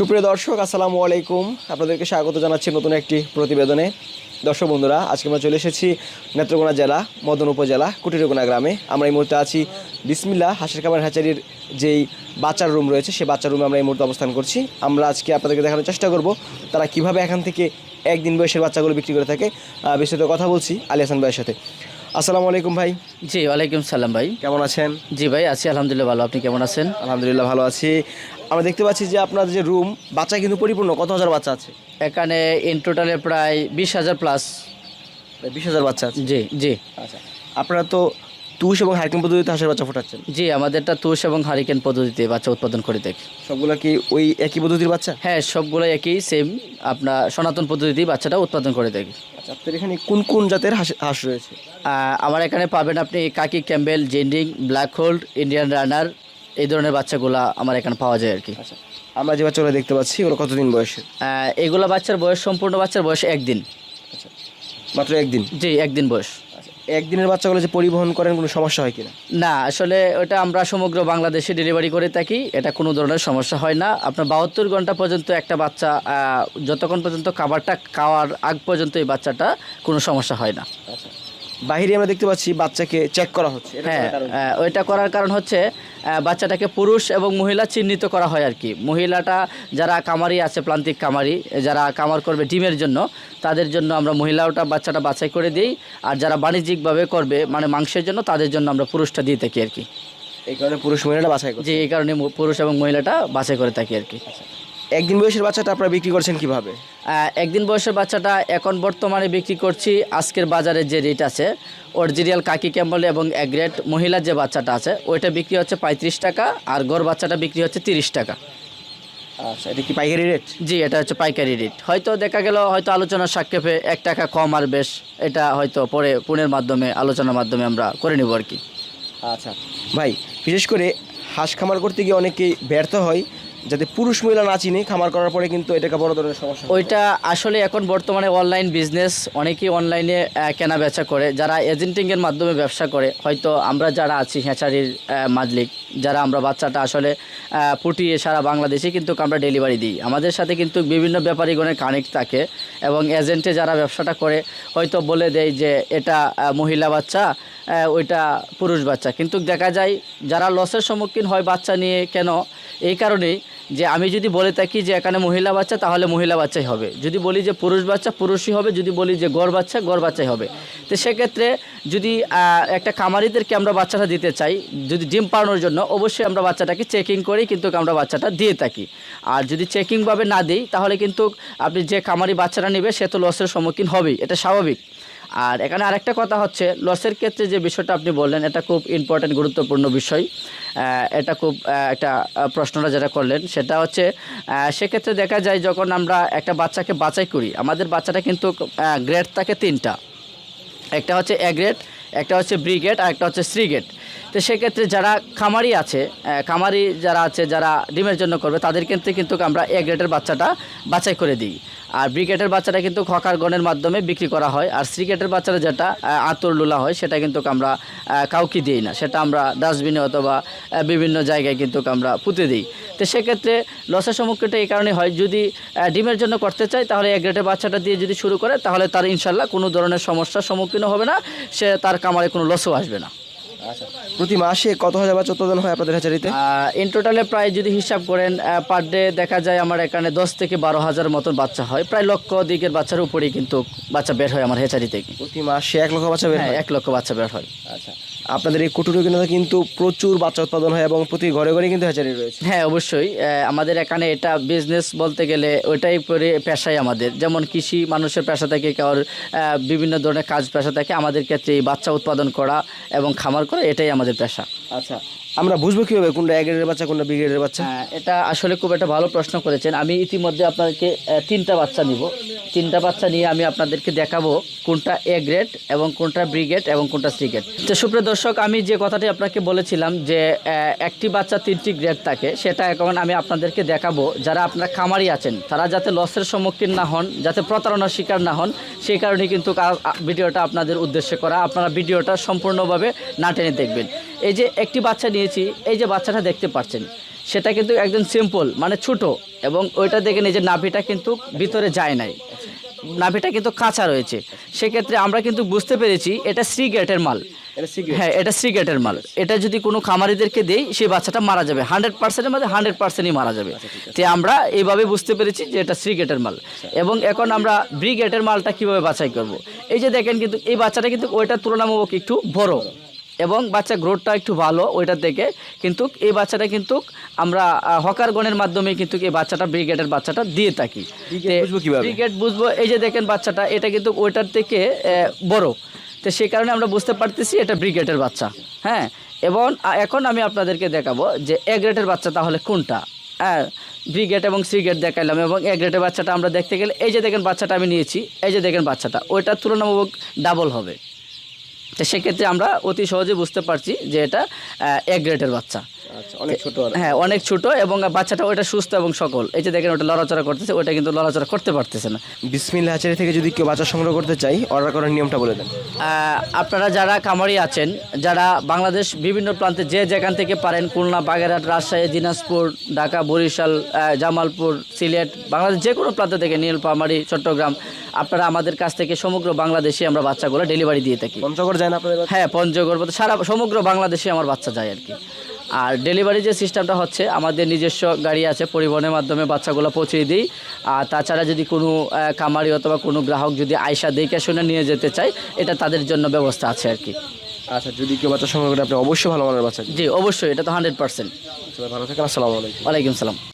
সুপ্রিয় দর্শক, আসসালামু আলাইকুম। আপনাদেরকে স্বাগত জানাচ্ছি নতুন একটি প্রতিবেদনে। দর্শক বন্ধুরা, আজকে আমরা চলে এসেছি নেত্রকোনা জেলা, মদন উপজেলা, কুটিরকোনা গ্রামে। আমরা এই মুহূর্তে আছি বিসমিল্লা হাসির কামার হ্যাচারির যেই বাচ্চার রুম রয়েছে সেই বাচ্চার রুমে আমরা এই মুহূর্তে অবস্থান করছি। আমরা আজকে আপনাদেরকে দেখানোর চেষ্টা করব, তারা কীভাবে এখান থেকে একদিন বয়সের বাচ্চাগুলো বিক্রি করে থাকে। বিস্তারিত কথা বলছি আলী হাসান ভাইয়ের সাথে। আসসালামু আলাইকুম ভাই। জি ওয়ালাইকুম সালাম ভাই। কেমন আছেন? জি ভাই আছি আলহামদুলিল্লাহ ভালো। আপনি কেমন আছেন? আলহামদুলিল্লাহ ভালো আছি। আমরা দেখতে পাচ্ছি যে আপনার যে রুম বাচ্চা কিন্তু পরিপূর্ণ। কত হাজার বাচ্চা আছে? এখানে ইন টোটালে প্রায় বিশ হাজার প্লাস বিশ হাজার বাচ্চা আছে? জি জি। আচ্ছা। আপনারা তো তুষ এবং হাইকিং পদ্ধতিতে হাঁসের বাচ্চা ফোটাচ্ছেন? জি আমাদেরটা তুষ এবং হারিকেন পদ্ধতিতে বাচ্চা উৎপাদন করে থাকি সবগুলো কি ওই একই পদ্ধতির বাচ্চা? হ্যাঁ সবগুলো একই সেম আপনার সনাতন পদ্ধতিতে বাচ্চাটা উৎপাদন করে থাকি আচ্ছা আপনার এখানে কোন কোন জাতের হাঁস হাঁস রয়েছে? আহ, আমার এখানে পাবেন আপনি khaki Campbell Jinding black hold Indian runner এই ধরনের বাচ্চাগুলা আমার এখানে পাওয়া যায় আর কি। আচ্ছা আমরা যে বাচ্চাগুলো দেখতে পাচ্ছি ওগুলো কতদিন বয়সের? আহ, এগুলা বাচ্চার বয়স সম্পূর্ণ বাচ্চার বয়স একদিন। আচ্ছা মাত্র একদিন? জি একদিন বয়স। একদিনের বাচ্চাগুলো যে পরিবহন করেন কোনো সমস্যা হয় কিনা? না আসলে ওটা আমরা সমগ্র বাংলাদেশে ডেলিভারি করে থাকি এটা কোনো ধরনের সমস্যা হয় না। আপনার বাহাত্তর ঘণ্টা পর্যন্ত একটা বাচ্চা যতক্ষণ পর্যন্ত খাবারটা খাওয়ার আগ পর্যন্ত এই বাচ্চাটা কোনো সমস্যা হয় না। আচ্ছা। বাইরে আমরা দেখতে পাচ্ছি বাচ্চাকে চেক করা হচ্ছে হ্যাঁ ওইটা করার কারণ হচ্ছে বাচ্চাটাকে পুরুষ এবং মহিলা চিহ্নিত করা হয় আর কি। মহিলাটা যারা কামারি আছে প্লান্তিক কামারি যারা কামার করবে ডিমের জন্য তাদের জন্য আমরা মহিলাটা বাচ্চাটা বাছাই করে দিই। আর যারা বাণিজ্যিকভাবে করবে মানে মাংসের জন্য তাদের জন্য আমরা পুরুষটা দিয়ে থাকি আর কি। এই কারণে পুরুষ মহিলাটা বাছাই করি জি এই কারণে পুরুষ এবং মহিলাটা বাছাই করে থাকি আর কি। একদিন বয়সের বাচ্চাটা আপনারা বিক্রি করছেন কীভাবে? একদিন বয়সের বাচ্চাটা এখন বর্তমানে বিক্রি করছি আজকের বাজারে যে রেট আছে অরিজিনাল কাকি ক্যাম্বল এবং অ্যাগ্রেট মহিলার যে বাচ্চাটা আছে ওইটা বিক্রি হচ্ছে পঁয়ত্রিশ টাকা আর গড় বাচ্চাটা বিক্রি হচ্ছে তিরিশ টাকা। আচ্ছা এটা কি পাইকারি রেট জি এটা হচ্ছে পাইকারি রেট হয়তো দেখা গেল হয়তো আলোচনার সাক্ষেপে এক টাকা কম আর বেশ এটা হয়তো পরে ফোনের মাধ্যমে আলোচনার মাধ্যমে আমরা করে নেব আর কি। আচ্ছা ভাই বিশেষ করে হাঁস খামার করতে গিয়ে অনেকেই ব্যর্থ হয় যাতে পুরুষ মহিলা না চিনে খামার করার পরে কিন্তু এটাকে বড় ধরনের সমস্যা ওইটা আসলে এখন বর্তমানে অনলাইন বিজনেস অনেকেই অনলাইনে কেনা বেচা করে। যারা এজেন্টিংয়ের মাধ্যমে ব্যবসা করে হয়তো আমরা যারা আছি হ্যাচারির আহ, মালিক যারা আমরা বাচ্চাটা আসলে ফুটিয়ে সারা বাংলাদেশে কিন্তু আমরা ডেলিভারি দিই। আমাদের সাথে কিন্তু বিভিন্ন ব্যাপারীগণের কানেক্ট থাকে এবং এজেন্টে যারা ব্যবসাটা করে হয়তো বলে দেয় যে এটা মহিলা বাচ্চা ওইটা পুরুষ বাচ্চা। কিন্তু দেখা যায় যারা লসের সম্মুখীন হয় বাচ্চা নিয়ে কেন এই কারণেই যে আমি যদি বলে থাকি যে এখানে মহিলা বাচ্চা, তাহলে মহিলা বাচ্চাই হবে। যদি বলি যে পুরুষ বাচ্চা, পুরুষই হবে। যদি বলি যে গড় বাচ্চা, গড় বাচ্চাই হবে। তো সেক্ষেত্রে যদি একটা খামারিদেরকে আমরা বাচ্চাটা দিতে চাই, যদি ডিম পাড়ানোর জন্য, অবশ্যই আমরা বাচ্চাটাকে চেকিং করেই কিন্তু আমরা বাচ্চাটা দিয়ে থাকি। আর যদি চেকিংভাবে না দিই, তাহলে কিন্তু আপনি যে খামারি বাচ্চাটা নেবে, সে তো লসের সম্মুখীন হবেই। এটা স্বাভাবিক। আর এখানে আরেকটা কথা হচ্ছে লসের ক্ষেত্রে যে বিষয়টা আপনি বললেন, এটা খুব ইম্পর্টেন্ট গুরুত্বপূর্ণ বিষয়। এটা খুব একটা প্রশ্নটা যেটা করলেন। সেটা হচ্ছে সেক্ষেত্রে দেখা যায় যখন আমরা একটা বাচ্চাকে বাছাই করি, আমাদের বাচ্চাটা কিন্তু গ্রেড থাকে তিনটা। একটা হচ্ছে এ গ্রেড একটা হচ্ছে ব্রিগেড আর একটা হচ্ছে সি গ্রেড তো সেক্ষেত্রে যারা খামারি আছে খামারি যারা আছে, যারা ডিমের জন্য করবে, তাদের ক্ষেত্রে কিন্তু আমরা এ গ্রেডের বাচ্চাটা বাছাই করে দিই। আর ব্রিগেডের বাচ্চাটা কিন্তু খকার গণের মাধ্যমে বিক্রি করা হয়। আর সিগেটের বাচ্চাটা যেটা আতর লুলা হয়, সেটা কিন্তু আমরা কাউকে দিই না। সেটা আমরা ডাস্টবিনে অথবা বিভিন্ন জায়গায় কিন্তু আমরা পুঁতে দিই। তো সেক্ষেত্রে লসের সম্মুখীনটা এই কারণে হয়, যদি ডিমের জন্য করতে চায়, তাহলে এক গ্রেডের বাচ্চাটা দিয়ে যদি শুরু করে, তাহলে তার ইনশাল্লাহ কোনো ধরনের সমস্যার সম্মুখীন হবে না। সে তার কামারে কোনো লসও আসবে না। আচ্ছা। প্রতি মাসে কত হাজার বা চোদ্দ জন হয় আপনাদের হ্যাচারিতে? ইন টোটালে প্রায় যদি হিসাব করেন পার ডে দেখা যায় আমার এখানে দশ থেকে বারো হাজার মতন বাচ্চা হয়। প্রায় লক্ষ দিকের বাচ্চার উপরেই কিন্তু বাচ্চা বের হয় আমার হেচারি থেকে প্রতি মাসে এক লক্ষ বাচ্চা বের হ্যাঁ হয়? এক লক্ষ বাচ্চা বের হয়। আচ্ছা। আপনাদের এই কুটুরি কিনাতে কিন্তু প্রচুর বাচ্চা উৎপাদন হয় এবং প্রতি ঘরে ঘরে কিন্তু হ্যাচারি রয়েছে। হ্যাঁ অবশ্যই। আমাদের এখানে এটা বিজনেস বলতে গেলে ওইটাই করে পেশাই আমাদের। যেমন কৃষি মানুষের পেশা থেকে কার বিভিন্ন ধরনের কাজ পেশা থাকে আমাদের ক্ষেত্রে এই বাচ্চা উৎপাদন করা এবং খামার করা এটাই আমাদের পেশা। আচ্ছা আমরা বুঝব কীভাবে কোনটা এক বাচ্চা কোনটা বি গ্রেডের বাচ্চা? হ্যাঁ, এটা আসলে খুব একটা ভালো প্রশ্ন করেছেন। আমি ইতিমধ্যে আপনাদেরকে তিনটা বাচ্চা নিব। তিনটা বাচ্চা নিয়ে আমি আপনাদেরকে দেখাবো কোনটা এ গ্রেড এবং কোনটা ব্রিগেড এবং কোনটা সি গ্রেড। তো সুপ্রিয় দর্শক আমি যে কথাটি আপনাকে বলেছিলাম যে একটি বাচ্চা তিনটি গ্রেড থাকে সেটা এখন আমি আপনাদেরকে দেখাবো। যারা আপনার খামারি আছেন তারা যাতে লসের সম্মুখীন না হন যাতে প্রতারণার শিকার না হন সেই কারণে কিন্তু ভিডিওটা আপনাদের উদ্দেশ্যে করা। আপনারা ভিডিওটা সম্পূর্ণভাবে না টেনে দেখবেন। এই যে একটি বাচ্চা নিয়েছি এই যে বাচ্চাটা দেখতে পাচ্ছেন সেটা কিন্তু একদম সিম্পল মানে ছোট এবং ওইটা দেখে নিজের নাভিটা কিন্তু ভিতরে যায় নাই। নাভিটা কিন্তু কাঁচা রয়েছে। সেক্ষেত্রে আমরা কিন্তু বুঝতে পেরেছি এটা শ্রী গেটের মাল। হ্যাঁ এটা শ্রী গেটের মাল। এটা যদি কোনো খামারিদেরকে দেই সেই বাচ্চাটা মারা যাবে। হান্ড্রেড পার্সেন্টের মধ্যে হান্ড্রেড পার্সেন্টই মারা যাবে। তো আমরা এইভাবে বুঝতে পেরেছি যে এটা শ্রী গেটের মাল। এবং এখন আমরা ব্রি গেটের মালটা কীভাবে বাছাই করব। এই যে দেখেন কিন্তু এই বাচ্চাটা কিন্তু ওইটার তুলনামূলক একটু বড়। এবং বাচ্চা গ্রোথটা একটু ভালো ওইটার থেকে। কিন্তু এই বাচ্চাটা কিন্তু আমরা হকারগণের মাধ্যমে কিন্তু এই বাচ্চাটা ব্রিগেডের বাচ্চাটা দিয়ে থাকি। ব্রিগেড বুঝব এই যে দেখেন বাচ্চাটা এটা কিন্তু ওইটার থেকে বড়। তো সেই কারণে আমরা বুঝতে পারতেছি এটা ব্রিগেডের বাচ্চা। হ্যাঁ এবং এখন আমি আপনাদেরকে দেখাবো যে এ গ্রেডের বাচ্চা তাহলে কোনটা? হ্যাঁ ব্রিগেড এবং সি দেখাইলাম এবং এ গ্রেডের বাচ্চাটা আমরা দেখতে গেলে এই যে দেখেন বাচ্চাটা আমি নিয়েছি এই যে দেখেন বাচ্চাটা ওইটার তুলনামূলক ডাবল হবে। তো সেক্ষেত্রে আমরা অতি সহজে বুঝতে পারছি যে এটা এক গ্রেডের বাচ্চা। অনেক ছোট হ্যাঁ অনেক ছোট এবং বাচ্চাটা ওটা সুস্থ এবং সকল এই যে দেখেন ওটা লড়াচড়া করতেছে ওটা কিন্তু লড়াচড়া করতে পারতেছে না। বিসমিল্লাহ হাচারি থেকে যদি কেউ বাচ্চা সংগ্রহ করতে চাই অর্ডার করার নিয়মটা বলে দেন। আপনারা যারা কামারি আছেন যারা বাংলাদেশ বিভিন্ন প্রান্তে যে যেখান থেকে পারেন খুলনা বাগেরহাট রাজশাহী দিনাজপুর ঢাকা বরিশাল জামালপুর সিলেট বাংলাদেশ যে কোনো প্রান্ত থেকে নীলপামারি চট্টগ্রাম আপনারা আমাদের কাছ থেকে সমগ্র বাংলাদেশে আমরা বাচ্চাগুলো ডেলিভারি দিয়ে থাকি। পঞ্চগড় যায় না আপনাদের হ্যাঁ পঞ্চগড় সারা সমগ্র বাংলাদেশে আমার বাচ্চা যায় আর কি। আর ডেলিভারি যে সিস্টেমটা হচ্ছে আমাদের নিজস্ব গাড়ি আছে পরিবহনের মাধ্যমে বাচ্চাগুলো পৌঁছিয়ে দিই। আর তাছাড়া যদি কোনো কামারি অথবা কোনো গ্রাহক যদি আয়সা দেখে শুনে নিয়ে যেতে চায় এটা তাদের জন্য ব্যবস্থা আছে আর কি। আচ্ছা যদি কেউ বাচ্চা সংগ্রহ করে আপনি অবশ্যই ভালো মানের বাচ্চা জি অবশ্যই এটা তো হান্ড্রেড পার্সেন্ট ভালো থাকেন আসসালামু আলাইকুম। ওয়ালাইকুম সালাম।